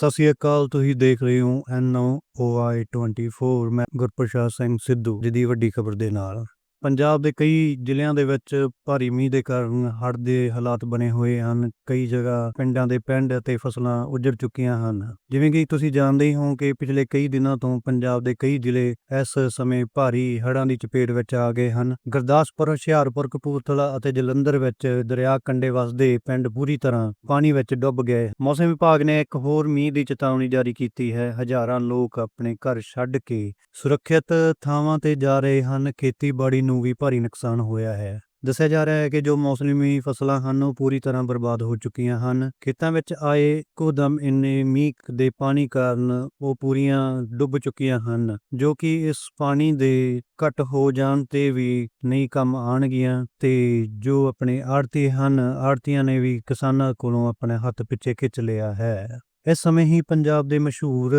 ਸਤਿ ਸ਼੍ਰੀ ਅਕਾਲ, ਤੁਸੀਂ ਦੇਖ ਰਹੇ ਹੋ NOI 24 ਮੈਂ ਗੁਰਪ੍ਰਸਾਦ ਸਿੰਘ ਸਿੱਧੂ, ਜਿਹਦੀ ਵੱਡੀ ਖਬਰ ਦੇ ਨਾਲ। ਪੰਜਾਬ ਦੇ ਕਈ ਜ਼ਿਲ੍ਹਿਆਂ ਦੇ ਵਿੱਚ ਭਾਰੀ ਮੀਂਹ ਦੇ ਕਾਰਨ ਹੜ੍ਹ ਦੇ ਹਾਲਾਤ ਬਣੇ ਹੋਏ ਹਨ। ਕਈ ਜਗ੍ਹਾ ਪਿੰਡਾਂ ਦੇ ਪਿੰਡ ਅਤੇ ਫਸਲਾਂ ਉੱਜੜ ਚੁੱਕੀਆਂ ਹਨ। ਜਿਵੇਂ ਕਿ ਤੁਸੀਂ ਜਾਣਦੇ ਹੀ ਹੋ ਕਿ ਪਿਛਲੇ ਕਈ ਦਿਨਾਂ ਤੋਂ ਪੰਜਾਬ ਦੇ ਕਈ ਜ਼ਿਲ੍ਹੇ ਇਸ ਸਮੇਂ ਭਾਰੀ ਹੜ੍ਹਾਂ ਦੀ ਚਪੇਟ ਵਿੱਚ ਆ ਗਏ ਹਨ। ਗੁਰਦਾਸਪੁਰ, ਹੁਸ਼ਿਆਰਪੁਰ, ਕਪੂਰਥਲਾ ਅਤੇ ਜਲੰਧਰ ਵਿੱਚ ਦਰਿਆ ਕੰਢੇ ਵਸਦੇ ਪਿੰਡ ਪੂਰੀ ਤਰ੍ਹਾਂ ਪਾਣੀ ਵਿੱਚ ਡੁੱਬ ਗਏ। ਮੌਸਮ ਵਿਭਾਗ ਨੇ ਇੱਕ ਹੋਰ ਮੀਂਹ ਦੀ ਚੇਤਾਵਨੀ ਜਾਰੀ ਕੀਤੀ ਹੈ। ਹਜ਼ਾਰਾਂ ਲੋਕ ਆਪਣੇ ਘਰ ਛੱਡ ਕੇ ਸੁਰੱਖਿਅਤ ਥਾਵਾਂ ਤੇ ਜਾ ਰਹੇ ਹਨ। ਖੇਤੀਬਾੜੀ ਨੂੰ ਵੀ ਭਾਰੀ ਨੁਕਸਾਨ ਹੋਇਆ ਹੈ। ਦੱਸਿਆ ਜਾ ਰਿਹਾ ਹੈ ਕਿ ਜੋ ਮੌਸਮੀ ਫਸਲਾਂ ਹਨ, ਉਹ ਪੂਰੀ ਤਰ੍ਹਾਂ ਬਰਬਾਦ ਹੋ ਚੁੱਕੀਆਂ ਹਨ। ਖੇਤਾਂ ਵਿੱਚ ਆਏ ਇੱਕੋਦਮ ਇੰਨੇ ਮੀਂਹ ਦੇ ਪਾਣੀ ਕਾਰਨ ਉਹ ਪੂਰੀਆਂ ਡੁੱਬ ਚੁੱਕੀਆਂ ਹਨ, ਜੋ ਕਿ ਇਸ ਪਾਣੀ ਦੇ ਘਟ ਹੋ ਜਾਣ ਤੇ ਵੀ ਨਹੀਂ ਕੰਮ ਆਣਗੀਆਂ ਤੇ ਜੋ ਆਪਣੇ ਆੜਤੀ ਹਨ ਆੜਤੀਆਂ ਨੇ ਵੀ ਕਿਸਾਨਾਂ ਕੋਲੋਂ ਆਪਣੇ ਹੱਥ ਪਿੱਛੇ ਖਿੱਚ ਲਿਆ ਹੈ। ਇਸ ਸਮੇਂ ਹੀ ਪੰਜਾਬ ਦੇ ਮਸ਼ਹੂਰ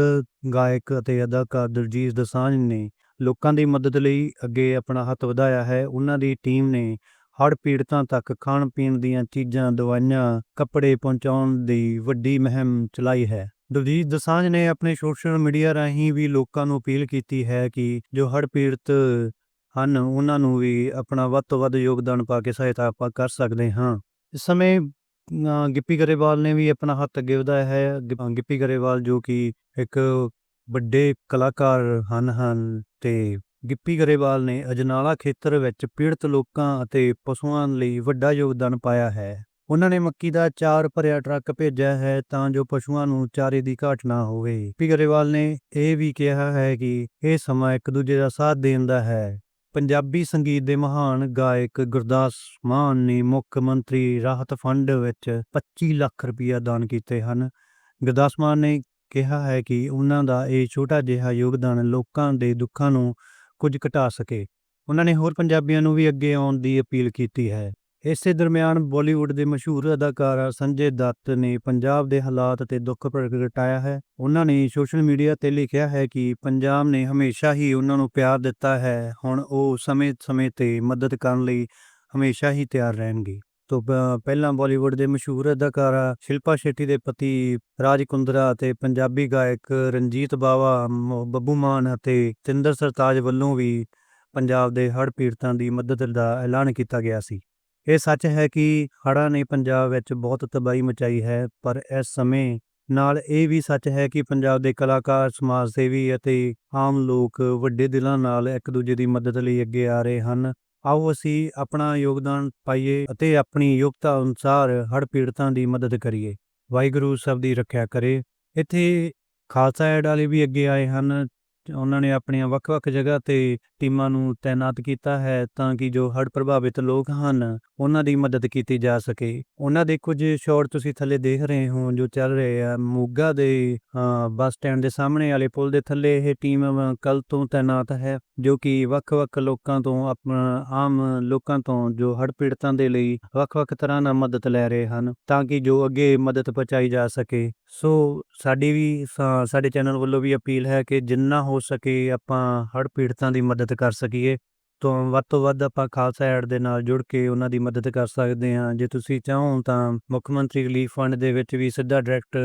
ਗਾਇਕ ਅਤੇ ਅਦਾਕਾਰ ਦਲਜੀਤ ਦਸਾਂਝ ਨੇ ਲੋਕਾਂ ਦੀ ਮਦਦ ਲਈ ਅੱਗੇ ਆਪਣਾ ਹੱਥ ਵਧਾਇਆ ਹੈ। ਉਹਨਾਂ ਦੀ ਟੀਮ ਨੇ ਹੜ੍ਹ ਪੀੜਤਾਂ ਤੱਕ ਖਾਣ ਪੀਣ ਦੀਆਂ ਚੀਜ਼ਾਂ, ਦਵਾਈਆਂ, ਕੱਪੜੇ ਪਹੁੰਚਾਉਣ ਦੀ ਵੱਡੀ ਮੁਹਿੰਮ ਚਲਾਈ ਹੈ। ਦਵਜੀਤ ਦਸਾਂਝ ਨੇ ਆਪਣੇ ਸੋਸ਼ਲ ਮੀਡੀਆ ਰਾਹੀਂ ਵੀ ਲੋਕਾਂ ਨੂੰ ਅਪੀਲ ਕੀਤੀ ਹੈ ਕਿ ਜੋ ਹੜ੍ਹ ਪੀੜਤ ਹਨ, ਉਹਨਾਂ ਨੂੰ ਵੀ ਆਪਣਾ ਵੱਧ ਤੋਂ ਵੱਧ ਯੋਗਦਾਨ ਪਾ ਕੇ ਸਹਾਇਤਾ ਆਪਾਂ ਕਰ ਸਕਦੇ ਹਾਂ। ਇਸ ਸਮੇਂ ਗਿੱਪੀ ਗਰੇਵਾਲ ਨੇ ਵੀ ਆਪਣਾ ਹੱਥ ਅੱਗੇ ਵਧਾਇਆ ਹੈ। ਗਿ- ਗਿੱਪੀ ਗਰੇਵਾਲ ਜੋ ਕਿ ਇੱਕ ਵੱਡੇ ਕਲਾਕਾਰ ਹਨ ਹਨ ਤੇ ਗਿੱਪੀ ਗਰੇਵਾਲ ਨੇ ਅਜਨਾਲਾ ਖੇਤਰ ਵਿੱਚ ਪੀੜਤ ਲੋਕਾਂ ਅਤੇ ਪਸ਼ੂਆਂ ਲਈ ਵੱਡਾ ਯੋਗਦਾਨ ਪਾਇਆ ਹੈ। ਉਹਨਾਂ ਨੇ ਮੱਕੀ ਦਾ ਚਾਰ ਭਰਿਆ ਟਰੱਕ ਭੇਜਿਆ ਹੈ ਤਾਂ ਜੋ ਪਸ਼ੂਆਂ ਨੂੰ ਚਾਰੇ ਦੀ ਘਾਟ ਨਾ ਹੋਵੇ। ਗਿੱਪੀ ਗਰੇਵਾਲ ਨੇ ਇਹ ਵੀ ਕਿਹਾ ਹੈ ਕਿ ਇਹ ਸਮਾਂ ਇੱਕ ਦੂਜੇ ਦਾ ਸਾਥ ਦੇਣ ਦਾ ਹੈ। ਪੰਜਾਬੀ ਸੰਗੀਤ ਦੇ ਮਹਾਨ ਗਾਇਕ ਗੁਰਦਾਸ ਮਾਨ ਨੇ ਮੁੱਖ ਮੰਤਰੀ ਰਾਹਤ ਫੰਡ ਵਿੱਚ 25 ਲੱਖ ਰੁਪਇਆ ਦਾਨ ਕੀਤੇ ਹਨ। ਗੁਰਦਾਸ ਮਾਨ ਨੇ ਕਿਹਾ ਹੈ ਕਿ ਉਹਨਾਂ ਦਾ ਇਹ ਛੋਟਾ ਜਿਹਾ ਯੋਗਦਾਨ ਲੋਕਾਂ ਦੇ ਦੁੱਖਾਂ ਨੂੰ ਕੁਝ ਘਟਾ ਸਕੇ। ਉਹਨਾਂ ਨੇ ਹੋਰ ਪੰਜਾਬੀਆਂ ਨੂੰ ਵੀ ਅੱਗੇ ਆਉਣ ਦੀ ਅਪੀਲ ਕੀਤੀ ਹੈ। ਇਸੇ ਦਰਮਿਆਨ ਬਾਲੀਵੁੱਡ ਦੇ ਮਸ਼ਹੂਰ ਅਦਾਕਾਰ ਸੰਜੇ ਦੱਤ ਨੇ ਪੰਜਾਬ ਦੇ ਹਾਲਾਤ ਤੇ ਦੁੱਖ ਪ੍ਰਗਟਾਇਆ ਹੈ। ਉਹਨਾਂ ਨੇ ਸੋਸ਼ਲ ਮੀਡੀਆ ਤੇ ਲਿਖਿਆ ਹੈ ਕਿ ਪੰਜਾਬ ਨੇ ਹਮੇਸ਼ਾ ਹੀ ਉਹਨਾਂ ਨੂੰ ਪਿਆਰ ਦਿੱਤਾ ਹੈ। ਹੁਣ ਉਹ ਸਮੇਂ-ਸਮੇਂ ਤੇ ਮਦਦ ਕਰਨ ਲਈ ਹਮੇਸ਼ਾ ਹੀ ਤਿਆਰ ਰਹਿਣਗੇ। ਤੋਂ ਪਹਿਲਾਂ ਬਾਲੀਵੁੱਡ ਦੇ ਮਸ਼ਹੂਰ ਅਦਾਕਾਰਾ ਸ਼ਿਲਪਾ ਸ਼ੈਟੀ ਦੇ ਪਤੀ ਰਾਜ ਕੁੰਦਰਾ ਅਤੇ ਪੰਜਾਬੀ ਗਾਇਕ ਰਣਜੀਤ ਬਾਵਾ, ਮ- ਬੱਬੂ ਮਾਨ ਅਤੇ ਤਿੰਦਰ ਸਰਤਾਜ ਵੱਲੋਂ ਵੀ ਪੰਜਾਬ ਦੇ ਹੜ੍ਹ ਪੀੜਤਾਂ ਦੀ ਮਦਦ ਦਾ ਐਲਾਨ ਕੀਤਾ ਗਿਆ ਸੀ। ਇਹ ਸੱਚ ਹੈ ਕਿ ਹੜ੍ਹਾਂ ਨੇ ਪੰਜਾਬ ਵਿੱਚ ਬਹੁਤ ਤਬਾਹੀ ਮਚਾਈ ਹੈ, ਪਰ ਇਸ ਸਮੇਂ ਨਾਲ ਇਹ ਵੀ ਸੱਚ ਹੈ ਕਿ ਪੰਜਾਬ ਦੇ ਕਲਾਕਾਰ, ਸਮਾਜ ਸੇਵੀ ਅਤੇ ਆਮ ਲੋਕ ਵੱਡੇ ਦਿਲਾਂ ਨਾਲ ਇੱਕ ਦੂਜੇ ਦੀ ਮਦਦ ਲਈ ਅੱਗੇ ਆ ਰਹੇ ਹਨ। ਆਓ ਅਸੀਂ ਆਪਣਾ ਯੋਗਦਾਨ ਪਾਈਏ ਅਤੇ ਆਪਣੀ ਯੋਗਤਾ ਅਨੁਸਾਰ ਹੜ੍ਹ ਪੀੜਤਾਂ ਦੀ ਮਦਦ ਕਰੀਏ। ਵਾਹਿਗੁਰੂ ਸਭ ਦੀ ਰੱਖਿਆ ਕਰੇ। ਇੱਥੇ ਖਾਲਸਾ ਐਡ ਵਾਲੇ ਵੀ ਅੱਗੇ ਆਏ ਹਨ। ਉਹਨਾਂ ਨੇ ਆਪਣੀਆਂ ਵੱਖ-ਵੱਖ ਜਗ੍ਹਾ ਤੇ ਟੀਮਾਂ ਨੂੰ ਤਾਇਨਾਤ ਕੀਤਾ ਹੈ ਤਾਂ ਕਿ ਜੋ ਹੜ੍ਹ ਪ੍ਰਭਾਵਿਤ ਲੋਕ ਹਨ, ਉਹਨਾਂ ਦੀ ਮਦਦ ਕੀਤੀ ਜਾ ਸਕੇ। ਉਹਨਾਂ ਦੇ ਕੁਝ ਸ਼ਾਟ ਤੁਸੀਂ ਥੱਲੇ ਦੇਖ ਰਹੇ ਹੋ, ਜੋ ਚੱਲ ਰਹੇ ਆ। ਮੋਗਾ ਦੇ ਬੱਸ ਸਟੈਂਡ ਦੇ ਸਾਹਮਣੇ ਵਾਲੇ ਪੁਲ ਦੇ ਥੱਲੇ ਇਹ ਟੀਮ ਕੱਲ ਤੋਂ ਤਾਇਨਾਤ ਹੈ, ਜੋ ਕਿ ਵੱਖ-ਵੱਖ ਲੋਕਾਂ ਤੋਂ ਆਪਣਾ, ਆਮ ਲੋਕਾਂ ਤੋਂ ਜੋ ਹੜ੍ਹ ਪੀੜਤਾਂ ਦੇ ਲਈ ਵੱਖ-ਵੱਖ ਤਰ੍ਹਾਂ ਨਾਲ ਮਦਦ ਲੈ ਰਹੇ ਹਨ, ਤਾਂ ਕਿ ਜੋ ਅੱਗੇ ਮਦਦ ਪਹੁੰਚਾਈ ਜਾ ਸਕੇ। ਸੋ, ਸਾਡੀ ਵੀ ਸਾਡੇ ਚੈਨਲ ਵੱਲੋਂ ਵੀ ਅਪੀਲ ਹੈ ਕਿ ਜਿੰਨਾ ਹੋ ਸਕੇ ਆਪਾਂ ਹੜ੍ਹ ਪੀੜਤਾਂ ਦੀ ਮਦਦ ਕਰ ਸਕੀਏ। ਤੋਂ ਵੱਧ ਤੋਂ ਵੱਧ ਆਪਾਂ ਖਾਲਸਾ ਐਡ ਦੇ ਨਾਲ ਜੁੜ ਕੇ ਉਹਨਾਂ ਦੀ ਮਦਦ ਕਰ ਸਕਦੇ ਹਾਂ। ਜੇ ਤੁਸੀਂ ਚਾਹੋ ਤਾਂ ਮੁੱਖ ਮੰਤਰੀ ਰਿਲੀਫ ਫੰਡ ਦੇ ਵਿੱਚ ਵੀ ਸਿੱਧਾ ਡਾਇਰੈਕਟ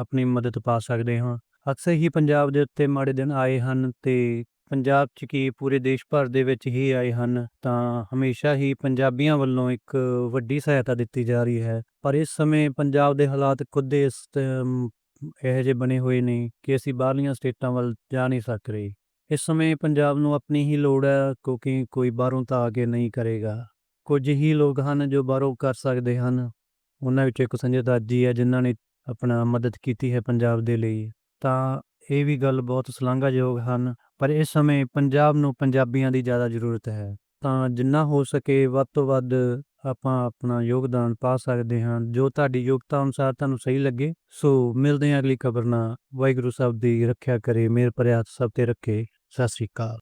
ਆਪਣੀ ਮਦਦ ਪਾ ਸਕਦੇ ਹਾਂ। ਅਕਸਰ ਹੀ ਪੰਜਾਬ ਦੇ ਉੱਤੇ ਮਾੜੇ ਦਿਨ ਆਏ ਹਨ ਤੇ ਪੰਜਾਬ 'ਚ ਕੀ ਪੂਰੇ ਦੇਸ਼ ਭਰ ਦੇ ਵਿੱਚ ਹੀ ਆਏ ਹਨ ਤਾਂ ਹਮੇਸ਼ਾ ਹੀ ਪੰਜਾਬੀਆਂ ਵੱਲੋਂ ਇੱਕ ਵੱਡੀ ਸਹਾਇਤਾ ਦਿੱਤੀ ਜਾ ਰਹੀ ਹੈ। ਪਰ ਇਸ ਸਮੇਂ ਪੰਜਾਬ ਦੇ ਹਾਲਾਤ ਖੁਦ ਇਸ ਇਹੋ ਜਿਹੇ ਬਣੇ ਹੋਏ ਨੇ ਕਿ ਅਸੀਂ ਬਾਹਰਲੀਆਂ ਸਟੇਟਾਂ ਵੱਲ ਜਾ ਨਹੀਂ ਸਕ ਰਹੇ। ਇਸ ਸਮੇਂ ਪੰਜਾਬ ਨੂੰ ਆਪਣੀ ਹੀ ਲੋੜ ਹੈ, ਕਿਉਂਕਿ ਕੋਈ ਬਾਹਰੋਂ ਤਾਂ ਆ ਕੇ ਨਹੀਂ ਕਰੇਗਾ। ਕੁਝ ਹੀ ਲੋਕ ਹਨ ਜੋ ਬਾਹਰੋਂ ਕਰ ਸਕਦੇ ਹਨ। ਉਹਨਾਂ ਵਿੱਚ ਇੱਕ ਸੰਜੇ ਦੱਤ ਜੀ ਹੈ, ਜਿਨ੍ਹਾਂ ਨੇ ਆਪਣਾ ਮਦਦ ਕੀਤੀ ਹੈ ਪੰਜਾਬ ਦੇ ਲਈ। ਤਾਂ ਇਹ ਵੀ ਗੱਲ ਬਹੁਤ ਸ਼ਲਾਘਾਯੋਗ ਹਨ, ਪਰ ਇਸ ਸਮੇਂ ਪੰਜਾਬ ਨੂੰ ਪੰਜਾਬੀਆਂ ਦੀ ਜ਼ਿਆਦਾ ਜ਼ਰੂਰਤ ਹੈ। ਤਾਂ ਜਿੰਨਾ ਹੋ ਸਕੇ ਵੱਧ ਤੋਂ ਵੱਧ ਆਪਾਂ ਆਪਣਾ ਯੋਗਦਾਨ ਪਾ ਸਕਦੇ ਹਾਂ। ਜੋ ਤੁਹਾਡੀ ਯੋਗਤਾ ਅਨੁਸਾਰ ਤੁਹਾਨੂੰ ਸਹੀ ਲੱਗੇ, ਸੋ ਮਿਲਦੇ ਹਾਂ ਅਗਲੀ ਖਬਰ ਨਾਲ। ਵਾਹਿਗੁਰੂ ਸਾਹਿਬ ਦੀ ਰੱਖਿਆ ਕਰੇ, ਮੇਰ ਭਰਿਆ ਸਭ ਤੇ ਰੱਖੇ। ਸਤਿ ਸ੍ਰੀ ਅਕਾਲ।